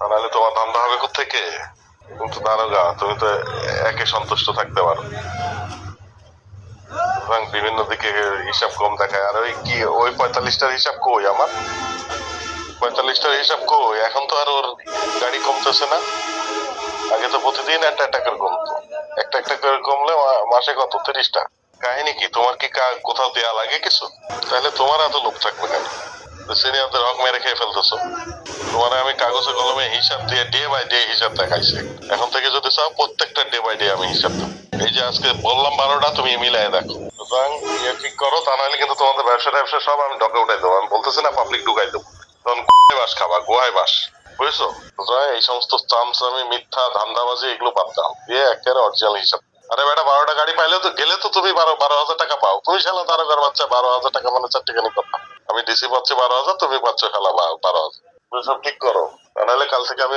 নাহলে তোমার ধান্দা হবে থেকে তুমি তো দারোগা তুমি তো একে সন্তুষ্ট থাকতে পারো। সুতরাং বিভিন্ন দিকে হিসাব কম দেখায়। আর ওই কি, ওই পঁয়তাল্লিশটার হিসাব কই আমার? পঁয়তাল্লিশটার হিসাব কই? এখন তো আর ওর গাড়ি কমতেছে না। আগে তো প্রতিদিন একটা একটা করে কমতো। একটা একটা করে কমলে মাসে কত? তিরিশটা। কাহিনী কি? তোমার কি কোথাও দেয়া লাগে কিছু? তাহলে তোমার এত লোক থাকবে কেন? সিনিয়রদের হক মেরে খেয়ে ফেলতেছো। তোমার আমি কাগজে কলমে হিসাব দিয়ে ডে বাই ডে হিসাব দেখাইছি। এখন থেকে যদি চাও, প্রত্যেকটা ডে বাই ডে আমি হিসাব দেবো। এই যে আজকে বললাম বারোটা, তুমি মিলাই দেখো। সুতরাং ইয়ে ঠিক করো, তা নাহলে কিন্তু তোমাদের ব্যবসা ট্যাবসা সব আমি ডকে উঠাই দেবো। আমি বলতেছি না পাবলিক ঢুকাই দেবো। তখন গোয়ায় বাস খাবা গোয়ায় বাস। বুঝেছ? সুতরাং এই সমস্ত চামচামি, মিথ্যা, ধান্দাবাজি, এগুলো বাদ দাও। দিয়ে একেবারে অরিজিনাল হিসাব। আরে বেটা, বারোটা গাড়ি পাইলে তো, গেলে তো তুমি বারো বারো হাজার টাকা পাও। তুমি শালা তারকার বাচ্চা, বারো হাজার টাকা মানে চারটিখানি কথা আমি ডিসি পাচ্ছি বারো হাজার, তুমি পাচ্ছ খেলা বারো হাজার। তুমি সব ঠিক করো। নাহলে কাল থেকে আমি